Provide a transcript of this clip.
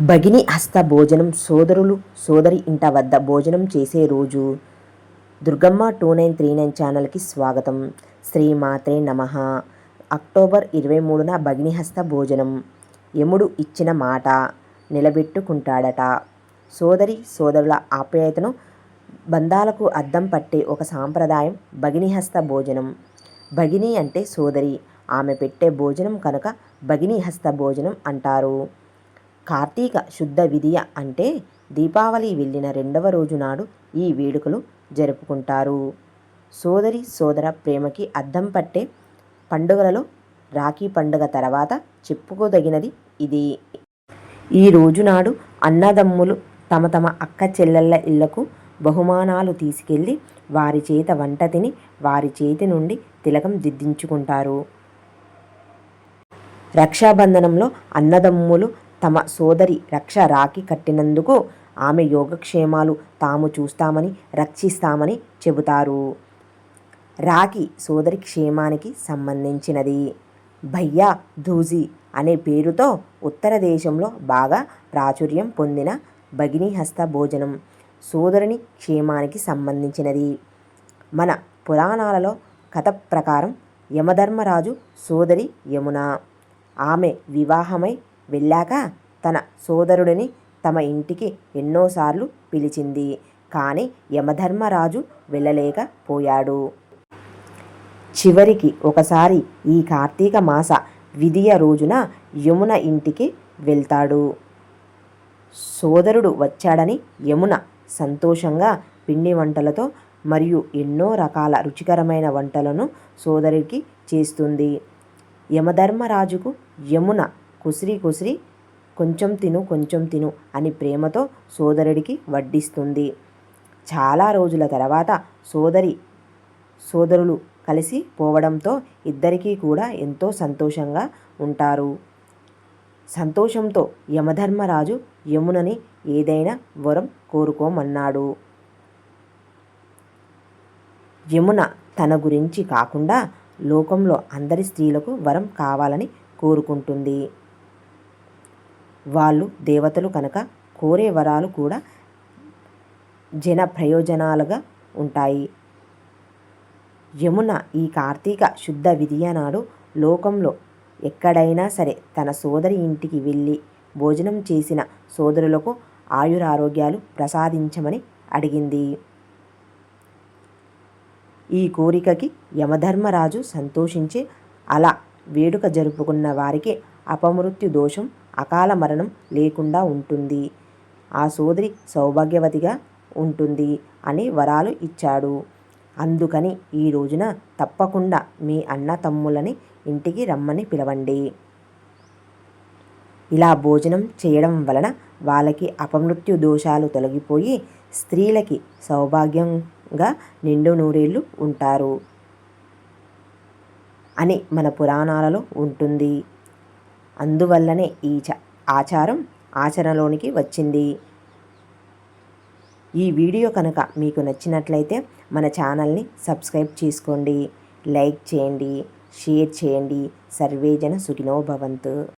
భగిని హస్త భోజనం సోదరులు సోదరి ఇంట వద్ద భోజనం చేసే రోజు. Durgamma two nine three nine ఛానల్కి స్వాగతం. శ్రీ మాత్రే నమ. అక్టోబర్ ఇరవై మూడున భగిని హస్త భోజనం. యముడు ఇచ్చిన మాట నిలబెట్టుకుంటాడట. సోదరి సోదరుల ఆప్యాయతను బంధాలకు అద్దం పట్టే ఒక సాంప్రదాయం భగినిహస్త భోజనం. భగిని అంటే సోదరి. ఆమె పెట్టే భోజనం కనుక భగినిహస్త భోజనం అంటారు. కార్తీక శుద్ధ విధియ అంటే దీపావళి వెళ్ళిన రెండవ రోజు నాడు ఈ వేడుకలు జరుపుకుంటారు. సోదరి సోదర ప్రేమకి అద్దం పట్టే పండుగలలో రాఖీ పండుగ తర్వాత చెప్పుకోదగినది ఇది. ఈ రోజు నాడు అన్నదమ్ములు తమ తమ అక్క చెల్లెళ్ళ ఇళ్ళకు బహుమానాలు తీసుకెళ్ళి వారి చేత వంట తిని వారి చేతి నుండి తిలకం దిద్దించుకుంటారు. రక్షాబంధనంలో అన్నదమ్ములు తమ సోదరి రక్ష రాఖీ కట్టినందుకు ఆమె యోగక్షేమాలు తాము చూస్తామని రక్షిస్తామని చెబుతారు. రాఖీ సోదరి క్షేమానికి సంబంధించినది. భయ్యా ధూజీ అనే పేరుతో ఉత్తర దేశంలో బాగా ప్రాచుర్యం పొందిన భగిని హస్త భోజనం సోదరుని క్షేమానికి సంబంధించినది. మన పురాణాలలో కథ ప్రకారం యమధర్మరాజు సోదరి యమున. ఆమె వివాహమై వెళ్ళాక తన సోదరుడిని తమ ఇంటికి ఎన్నోసార్లు పిలిచింది. కానీ యమధర్మరాజు వెళ్ళలేకపోయాడు చివరికి ఒకసారి ఈ కార్తీక మాస విధియ రోజున యమున ఇంటికి వెళ్తాడు. సోదరుడు వచ్చాడని యమున సంతోషంగా పిండి వంటలతో మరియు ఎన్నో రకాల రుచికరమైన వంటలను సోదరికి చేస్తుంది. యమధర్మరాజుకు యమున కుసిరి కుసిరి కొంచెం తిను కొంచెం తిను అని ప్రేమతో సోదరుడికి వడ్డిస్తుంది. చాలా రోజుల తర్వాత సోదరి సోదరులు కలిసి పోవడంతో ఇద్దరికీ కూడా ఎంతో సంతోషంగా ఉంటారు. సంతోషంతో యమధర్మరాజు యమునని ఏదైనా వరం కోరుకోమన్నాడు. యమున తన గురించి కాకుండా లోకంలో అందరి స్త్రీలకు వరం కావాలని కోరుకుంటుంది. వాళ్ళు దేవతలు కనుక కోరే వరాలు కూడా జన ప్రయోజనాలుగా ఉంటాయి. యమున ఈ కార్తీక శుద్ధ విధియ నాడు లోకంలో ఎక్కడైనా సరే తన సోదరి ఇంటికి వెళ్ళి భోజనం చేసిన సోదరులకు ఆయురారోగ్యాలు ప్రసాదించమని అడిగింది. ఈ కోరికకి యమధర్మరాజు సంతోషించి అలా వేడుక జరుపుకున్న వారికి అపమృత్యు దోషం అకాల మరణం లేకుండా ఉంటుంది. ఆ సోదరి సౌభాగ్యవతిగా ఉంటుంది అని వరాలు ఇచ్చాడు. అందుకని ఈ రోజున తప్పకుండా మీ అన్న తమ్ములని ఇంటికి రమ్మని పిలవండి. ఇలా భోజనం చేయడం వలన వాళ్ళకి అపమృత్యు దోషాలు తొలగిపోయి స్త్రీలకి సౌభాగ్యంగా నిండు నూరేళ్ళు ఉంటారు అని మన పురాణాలలో ఉంటుంది. అందువల్లనే ఈ ఆచారం ఆచరణలోనికి వచ్చింది. ఈ వీడియో కనుక మీకు నచ్చినట్లయితే మన ఛానల్ని సబ్స్క్రైబ్ చేసుకోండి. లైక్ చేయండి. షేర్ చేయండి. సర్వేజన సుఖినో భవంతు.